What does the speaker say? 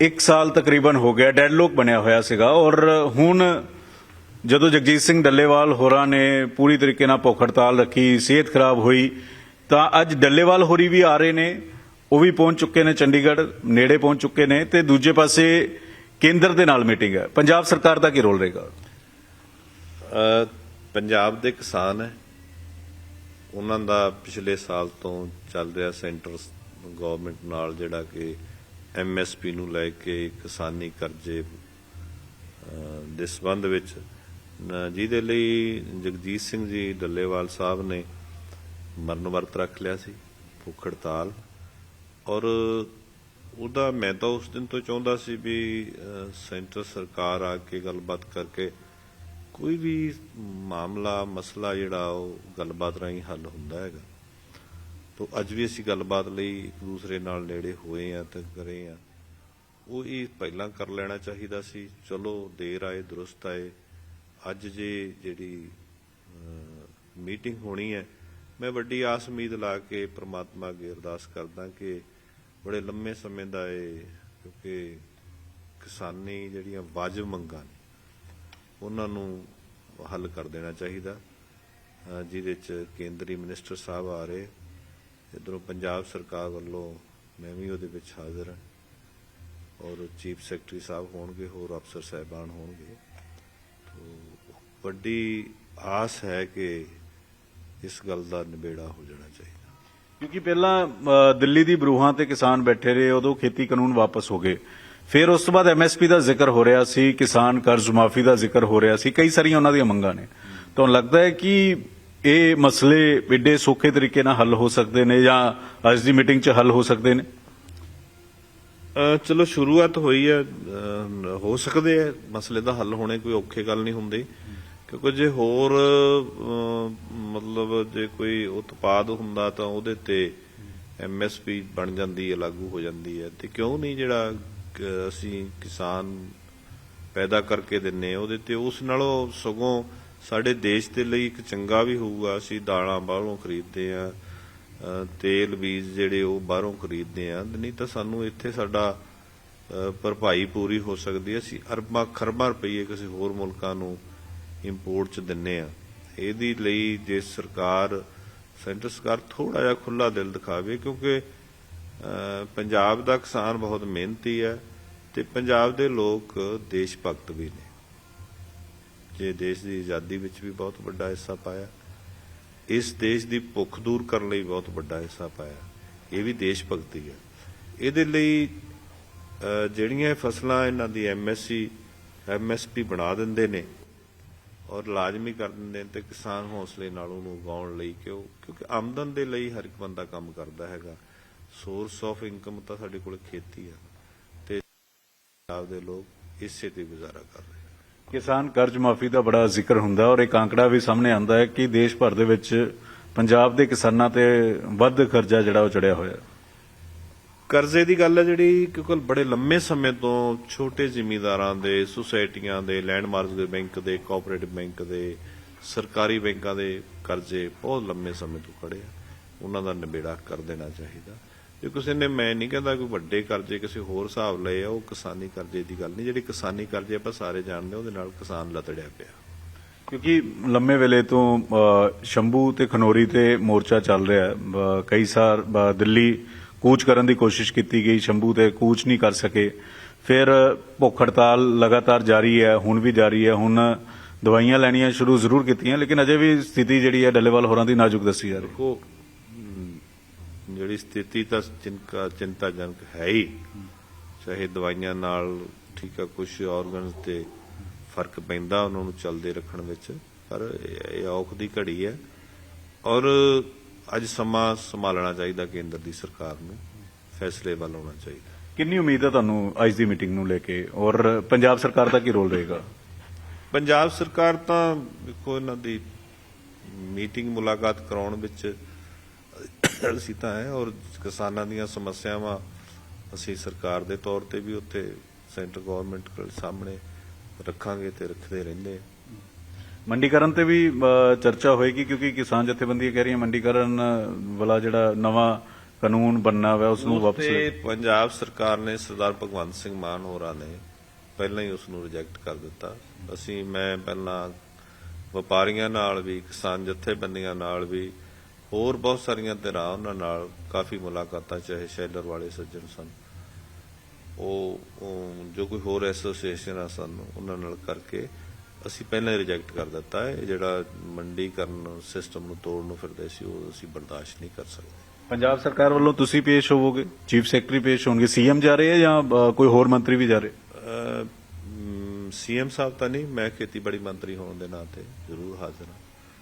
1 ਸਾਲ ਤਕਰੀਬਨ ਹੋ ਗਿਆ, ਡੈਡਲੋਕ ਬਣਿਆ ਹੋਇਆ ਸੀਗਾ ਔਰ ਹੁਣ ਜਦੋਂ ਜਗਜੀਤ ਸਿੰਘ ਡੱਲੇਵਾਲ ਹੋਰਾਂ ਨੇ ਪੂਰੀ ਤਰੀਕੇ ਨਾਲ ਭੁੱਖ ਹੜਤਾਲ ਰੱਖੀ, ਸਿਹਤ ਖਰਾਬ ਹੋਈ, ਤਾਂ ਅੱਜ ਡੱਲੇਵਾਲ ਹੋਰੀ ਵੀ ਆ ਰਹੇ ਨੇ, ਉਹ ਵੀ ਪਹੁੰਚ ਚੁੱਕੇ ਨੇ ਚੰਡੀਗੜ੍ਹ, ਨੇੜੇ ਪਹੁੰਚ ਚੁੱਕੇ ਨੇ ਤੇ ਦੂਜੇ ਪਾਸੇ ਕੇਂਦਰ ਦੇ ਨਾਲ ਮੀਟਿੰਗ ਹੈ। ਪੰਜਾਬ ਸਰਕਾਰ ਦਾ ਕੀ ਰੋਲ ਰਹੇਗਾ? ਪੰਜਾਬ ਦੇ ਕਿਸਾਨ ਹੈ। ਉਹਨਾਂ ਦਾ ਪਿਛਲੇ ਸਾਲ ਤੋਂ ਚੱਲ ਰਿਹਾ ਸੈਂਟਰ ਗਵਰਨਮੈਂਟ ਨਾਲ ਜਿਹੜਾ ਕਿ ਐਮਐਸਪੀ ਨੂੰ ਲੈ ਕੇ ਕਿਸਾਨੀ ਕਰਜ਼ੇ ਦੇ ਸੰਬੰਧ ਵਿੱਚ ਜਿਹਦੇ ਲਈ ਜਗਜੀਤ ਸਿੰਘ ਜੀ ਡੱਲੇਵਾਲ ਸਾਹਿਬ ਨੇ ਮਰਨ ਵਰਤ ਰੱਖ ਲਿਆ ਸੀ ਭੁੱਖ ਹੜਤਾਲ ਔਰ ਉਹਦਾ ਮੈਂ ਤਾਂ ਉਸ ਦਿਨ ਤੋਂ ਚਾਹੁੰਦਾ ਸੀ ਵੀ ਸੈਂਟਰ ਸਰਕਾਰ ਆ ਕੇ ਗੱਲਬਾਤ ਕਰਕੇ ਕੋਈ ਵੀ ਮਾਮਲਾ, ਮਸਲਾ ਜਿਹੜਾ ਉਹ ਗੱਲਬਾਤ ਰਾਹੀਂ ਹੱਲ ਹੁੰਦਾ ਹੈਗਾ। ਤੋ ਅੱਜ ਵੀ ਅਸੀਂ ਗੱਲਬਾਤ ਲਈ ਇੱਕ ਦੂਸਰੇ ਨਾਲ ਨੇੜੇ ਹੋਏ ਆ ਤੇ ਕਰੇ ਆ। ਉਹ ਇਹ ਪਹਿਲਾਂ ਕਰ ਲੈਣਾ ਚਾਹੀਦਾ ਸੀ, ਚਲੋ ਦੇਰ ਆਏ, ਦਰੁਸਤ ਆਏ। ਅੱਜ ਜੇ ਜਿਹੜੀ ਮੀਟਿੰਗ ਹੋਣੀ ਹੈ, ਮੈਂ ਵੱਡੀ ਆਸ ਉਮੀਦ ਲਾ ਕੇ ਪ੍ਰਮਾਤਮਾ ਅੱਗੇ ਅਰਦਾਸ ਕਰਦਾ ਕਿ ਬੜੇ ਲੰਮੇ ਸਮੇਂ ਦਾ ਇਹ, ਕਿਉਂਕਿ ਕਿਸਾਨੀ ਜਿਹੜੀਆਂ ਵਾਜਬ ਮੰਗਾਂ ਨੇ, ਉਹਨਾਂ ਨੂੰ ਹੱਲ ਕਰ ਦੇਣਾ ਚਾਹੀਦਾ। ਜਿਹਦੇ ਚ ਕੇਂਦਰੀ ਮਿਨਿਸਟਰ ਸਾਹਿਬ ਆ ਰਹੇ। ਇਧਰੋਂ ਪੰਜਾਬ ਸਰਕਾਰ ਵੱਲੋਂ ਮੈਂ ਵੀ ਉਹਦੇ ਵਿੱਚ ਹਾਜ਼ਰ ਹਾਂ। ਔਰ ਚੀਫ ਸੈਕਟਰੀ ਸਾਹਿਬ ਹੋਣਗੇ, ਹੋਰ ਅਫਸਰ ਸਾਹਿਬਾਨ ਹੋਣਗੇ। ਤੋ ਵੱਡੀ ਆਸ ਹੈ ਕਿ ਇਸ ਗੱਲ ਦਾ ਨਿਬੇੜਾ ਹੋ ਜਾਣਾ ਚਾਹੀਦਾ। ਕਿਉਂਕਿ ਪਹਿਲਾਂ ਦਿੱਲੀ ਦੀ ਬਰੂਹਾਂ ਤੇ ਕਿਸਾਨ ਬੈਠੇ ਰਹੇ, ਉਦੋਂ ਖੇਤੀ ਕਾਨੂੰਨ ਵਾਪਸ ਹੋ ਗਏ। ਫਿਰ ਉਸ ਤੋਂ ਬਾਅਦ ਐਮਐਸਪੀ ਦਾ ਜ਼ਿਕਰ ਹੋ ਰਿਹਾ ਸੀ, ਕਿਸਾਨ ਕਰਜ਼ ਮਾਫੀ ਦਾ ਜ਼ਿਕਰ ਹੋ ਰਿਹਾ ਸੀ, ਕਈ ਸਾਰੀਆਂ ਉਹਨਾਂ ਦੀਆਂ ਮੰਗਾਂ ਨੇ। ਤੁਹਾਨੂੰ ਲੱਗਦਾ ਹੈ ਕਿ ਇਹ ਮਸਲੇ ਏਡੇ ਸੌਖੇ ਤਰੀਕੇ ਨਾਲ ਹੱਲ ਹੋ ਸਕਦੇ ਨੇ ਜਾਂ ਅੱਜ ਦੀ ਮੀਟਿੰਗ 'ਚ ਹੱਲ ਹੋ ਸਕਦੇ ਨੇ? ਚਲੋ ਸ਼ੁਰੂਆਤ ਹੋਈ ਹੈ ਹੋ ਸਕਦੇ ਹੈ, ਮਸਲੇ ਦਾ ਹੱਲ ਹੋਣੇ ਕੋਈ ਔਖੇ ਗੱਲ ਨਹੀਂ ਹੁੰਦੀ। ਕਿਉਂਕਿ ਜੇ ਹੋਰ ਮਤਲਬ ਜੇ ਕੋਈ ਉਤਪਾਦ ਹੁੰਦਾ ਤਾਂ ਉਹਦੇ ਤੇ ਐਮਐਸਪੀ ਬਣ ਜਾਂਦੀ ਹੈ, ਲਾਗੂ ਹੋ ਜਾਂਦੀ ਹੈ। ਤੇ ਕਿਉਂ ਨਹੀਂ ਜਿਹੜਾ ਅਸੀਂ ਕਿਸਾਨ ਪੈਦਾ ਕਰਕੇ ਦਿੰਨੇ ਆ, ਉਹਦੇ ਤੇ ਉਸ ਨਾਲੋਂ ਸਗੋਂ ਸਾਡੇ ਦੇਸ਼ ਦੇ ਲਈ ਇੱਕ ਚੰਗਾ ਵੀ ਹੋਊਗਾ, ਅਸੀਂ ਦਾਲਾਂ ਬਾਹਰੋਂ ਖਰੀਦਦੇ ਆ ਤੇਲ ਬੀਜ ਜਿਹੜੇ ਉਹ ਬਾਹਰੋਂ ਖਰੀਦਦੇ ਆ ਨਹੀਂ ਤਾਂ ਸਾਨੂੰ ਇੱਥੇ ਸਾਡਾ ਭਰਪਾਈ ਪੂਰੀ ਹੋ ਸਕਦੀ ਹੈ। ਅਸੀਂ ਅਰਬਾਂ, ਖਰਬਾਂ ਰੁਪਏ ਕਿਸੇ ਹੋਰ ਮੁਲਕਾਂ ਨੂੰ ਇੰਪੋਰਟ ਚ ਦਿੰਨੇ ਆ ਇਹਦੀ ਲਈ ਜੇ ਸਰਕਾਰ, ਸੈਂਟਰ ਸਰਕਾਰ ਥੋੜਾ ਜਿਹਾ ਖੁੱਲਾ ਦਿਲ ਦਿਖਾਵੇ, ਕਿਉਂਕਿ ਪੰਜਾਬ ਦਾ ਕਿਸਾਨ ਬਹੁਤ ਮਿਹਨਤੀ ਹੈ ਤੇ ਪੰਜਾਬ ਦੇ ਲੋਕ ਦੇਸ਼ ਭਗਤ ਵੀ ਨੇ। ਜੇ ਦੇਸ਼ ਦੀ ਆਜ਼ਾਦੀ ਵਿੱਚ ਵੀ ਬਹੁਤ ਵੱਡਾ ਹਿੱਸਾ ਪਾਇਆ। ਇਸ ਦੇਸ਼ ਦੀ ਭੁੱਖ ਦੂਰ ਕਰਨ ਲਈ ਬਹੁਤ ਵੱਡਾ ਹਿੱਸਾ ਪਾਇਆ। ਇਹ ਵੀ ਦੇਸ਼ ਭਗਤੀ ਹੈ। ਇਹਦੇ ਲਈ ਜਿਹੜੀਆਂ ਇਹ ਫਸਲਾਂ ਇਹਨਾਂ ਦੀ ਐਮਐਸਸੀ ਐਮਐਸਪੀ ਬਣਾ ਦਿੰਦੇ ਨੇ ਔਰ ਲਾਜ਼ਮੀ ਕਰ ਦਿੰਦੇ ਨੇ ਤੇ ਕਿਸਾਨ ਹੌਸਲੇ ਨਾਲ ਉਹਨੂੰ ਉਗਾਉਣ ਲਈ ਕਿ ਉਹ ਕਿਉਂਕਿ ਆਮਦਨ ਦੇ ਲਈ ਹਰ ਇੱਕ ਬੰਦਾ ਕੰਮ ਕਰਦਾ ਹੈਗਾ। ਸੋਰਸ ਆਫ ਇਨਕਮ ਤਾਂ ਸਾਡੇ ਕੋਲ ਖੇਤੀ ਆ। ਤੇ ਪੰਜਾਬ ਦੇ ਲੋਕ ਇਸੇ ਤੇ ਗੁਜ਼ਾਰਾ ਕਰ ਰਹੇ ਕਿਸਾਨ ਕਰਜ਼ ਮਾਫੀ ਦਾ ਬੜਾ ਜ਼ਿਕਰ ਹੁੰਦਾ ਔਰ ਇੱਕ ਆંકੜਾ ਵੀ ਸਾਹਮਣੇ ਆਂਦਾ ਹੈ ਕਿ ਦੇਸ਼ ਭਰ ਦੇ ਵਿੱਚ ਪੰਜਾਬ ਦੇ ਕਿਸਾਨਾਂ ਤੇ ਵੱਧ ਕਰਜ਼ਾ ਜਿਹੜਾ ਉਹ ਚੜਿਆ ਹੋਇਆ। ਕਰਜ਼ੇ ਦੀ ਗੱਲ ਹੈ ਜਿਹੜੀ ਕਿਉਂਕਿ ਬੜੇ ਲੰਮੇ ਸਮੇਂ ਤੋਂ ਛੋਟੇ ਜ਼ਿਮੀਂਦਾਰਾਂ ਦੇ, ਸੁਸਾਇਟੀਆਂ ਦੇ, ਲੈਂਡਮਾਰਕ ਦੇ ਬੈਂਕ ਦੇ, ਕੋਆਪਰੇਟਿਵ ਬੈਂਕ ਦੇ, ਸਰਕਾਰੀ ਬੈਂਕਾਂ ਦੇ ਕਰਜ਼ੇ ਬਹੁਤ ਲੰਮੇ ਸਮੇਂ ਤੋਂ ਖੜੇ ਆ। ਉਹਨਾਂ ਦਾ ਨਿਬੇੜਾ ਕਰ ਦੇਣਾ ਚਾਹੀਦਾ। ਜੇ ਕਿਸੇ ਨੇ ਮੈਂ ਨਹੀਂ ਕਹਿੰਦਾ ਕੋਈ ਵੱਡੇ ਕਰਜ਼ੇ ਕਿਸੇ ਹੋਰ ਹਿਸਾਬ ਲਏ ਆ ਉਹ ਕਿਸਾਨੀ ਕਰਜ਼ੇ ਦੀ ਗੱਲ ਨਹੀਂ। ਜਿਹੜੀ ਕਿਸਾਨੀ ਕਰਜ਼ੇ ਆਪਾਂ ਸਾਰੇ ਜਾਣਦੇ ਉਹਦੇ ਨਾਲ ਕਿਸਾਨ ਲਤੜਿਆ ਪਿਆ। ਕਿਉਂਕਿ ਲੰਮੇ ਵੇਲੇ ਤੋਂ ਸ਼ੰਭੂ ਤੇ ਖਨੋਰੀ ਤੇ ਮੋਰਚਾ ਚੱਲ ਰਿਹਾ ਕਈ ਸਾਰ ਦਿੱਲੀ ਕੂਚ ਕਰਨ ਦੀ ਕੋਸ਼ਿਸ਼ ਕੀਤੀ ਗਈ ਸ਼ੰਭੂ ਤੇ ਕੂਚ ਨਹੀਂ ਕਰ ਸਕੇ। ਫਿਰ ਭੁੱਖ ਹੜਤਾਲ ਲਗਾਤਾਰ ਜਾਰੀ ਹੈ ਹੁਣ ਵੀ ਜਾਰੀ ਹੈ। ਹੁਣ ਦਵਾਈਆਂ ਲੈਣੀਆਂ ਸ਼ੁਰੂ ਜ਼ਰੂਰ ਕੀਤੀਆਂ ਲੇਕਿਨ ਅਜੇ ਵੀ ਸਥਿਤੀ ਜਿਹੜੀ ਹੈ ਡੱਲੇਵਾਲ ਹੋਰਾਂ ਦੀ ਨਾਜ਼ੁਕ ਦੱਸੀ ਜਾ ਰਹੀ ਹੈ। ਜਿਹੜੀ ਸਥਿਤੀ ਤਾਂ ਚਿੰਤਾ ਚਿੰਤਾਜਨਕ ਹੈ ਹੀ। ਚਾਹੇ ਦਵਾਈਆਂ ਨਾਲ ਠੀਕ ਆ ਕੁਝ ਆਰਗਨਸ ਤੇ ਫ਼ਰਕ ਪੈਂਦਾ ਉਹਨਾਂ ਨੂੰ ਚੱਲਦੇ ਰੱਖਣ ਵਿੱਚ ਪਰ ਇਹ ਔਖ ਦੀ ਘੜੀ ਹੈ। ਔਰ ਅੱਜ ਸਮਾਂ ਸੰਭਾਲਣਾ ਚਾਹੀਦਾ ਕੇਂਦਰ ਦੀ ਸਰਕਾਰ ਨੂੰ ਫੈਸਲੇ ਵੱਲ ਆਉਣਾ ਚਾਹੀਦਾ। ਕਿੰਨੀ ਉਮੀਦ ਹੈ ਤੁਹਾਨੂੰ ਅੱਜ ਦੀ ਮੀਟਿੰਗ ਨੂੰ ਲੈ ਕੇ? ਔਰ ਪੰਜਾਬ ਸਰਕਾਰ ਦਾ ਕੀ ਰੋਲ ਰਹੇਗਾ? ਪੰਜਾਬ ਸਰਕਾਰ ਤਾਂ ਦੇਖੋ ਇਹਨਾਂ ਦੀ ਮੀਟਿੰਗ ਮੁਲਾਕਾਤ ਕਰਾਉਣ ਵਿੱਚ ਅਸੀਂ ਤਾਂ ਹੈ ਔਰ ਕਿਸਾਨਾਂ ਦੀਆਂ ਸਮੱਸਿਆਵਾਂ ਅਸੀਂ ਸਰਕਾਰ ਦੇ ਤੌਰ ਤੇ ਵੀ ਉੱਥੇ ਸੈਂਟਰ ਗਵਰਨਮੈਂਟ ਕੋਲ ਸਾਹਮਣੇ ਰੱਖਾਂਗੇ ਤੇ ਰੱਖਦੇ ਰਹਿੰਦੇ ਮੰਡੀਕਰਨ ਤੇ ਵੀ ਚਰਚਾ ਹੋਏਗੀ ਕਿਉਂਕਿ ਕਿਸਾਨ ਜਥੇਬੰਦੀਆਂ ਕਹਿ ਰਹੀਆਂ ਮੰਡੀਕਰਨ ਵਾਲਾ ਜਿਹੜਾ ਨਵਾਂ ਕਾਨੂੰਨ ਬੰਨਾ ਹੋਇਆ ਉਸ ਨੂੰ ਵਾਪਸ ਪੰਜਾਬ ਸਰਕਾਰ ਨੇ ਸਰਦਾਰ ਭਗਵੰਤ ਸਿੰਘ ਮਾਨ ਹੋਰਾਂ ਨੇ ਪਹਿਲਾਂ ਹੀ ਉਸ ਨੂੰ ਰਿਜੈਕਟ ਕਰ ਦਿੱਤਾ। ਅਸੀਂ ਮੈਂ ਪਹਿਲਾਂ ਵਪਾਰੀਆਂ ਨਾਲ ਵੀ ਕਿਸਾਨ ਜਥੇਬੰਦੀਆਂ ਨਾਲ ਵੀ ਹੋਰ ਬਹੁਤ ਸਾਰੀਆਂ ਧਿਰਾਂ ਉਹਨਾਂ ਨਾਲ ਕਾਫੀ ਮੁਲਾਕਾਤਾਂ ਚਾਹੇ ਸ਼ੈਲਰ ਵਾਲੇ ਸੱਜਣ ਸਨ। ਉਹ ਜੋ ਕੋਈ ਹੋਰ ਐਸੋਸੀਏਸ਼ਨ ਸਨ ਉਹਨਾਂ ਨਾਲ ਕਰਕੇ ਅਸੀਂ ਪਹਿਲਾਂ ਹੀ ਰਿਜੈਕਟ ਕਰ ਦਿੱਤਾ ਹੈ। ਇਹ ਜਿਹੜਾ ਮੰਡੀਕਰਨ ਸਿਸਟਮ ਨੂੰ ਤੋੜਨ ਨੂੰ ਫਿਰਦੇ ਸੀ ਉਹ ਅਸੀਂ ਬਰਦਾਸ਼ਤ ਨਹੀਂ ਕਰ ਸਕਦੇ। ਪੰਜਾਬ ਸਰਕਾਰ ਵੱਲੋਂ ਤੁਸੀਂ ਪੇਸ਼ ਹੋਵੋਗੇ? ਚੀਫ ਸੈਕਟਰੀ ਪੇਸ਼ ਹੋਣਗੇ। ਸੀਐਮ ਜਾ ਰਹੇ ਹੈ ਜਾਂ ਕੋਈ ਹੋਰ ਮੰਤਰੀ ਵੀ ਜਾ ਰਹੇ? ਸੀਐਮ ਸਾਹਿਬ ਤਾਂ ਨਹੀਂ ਮੈਂ ਖੇਤੀਬਾੜੀ ਮੰਤਰੀ ਹੋਣ ਦੇ ਨਾਤੇ ਜ਼ਰੂਰ ਹਾਜ਼ਰ ਹਾਂ।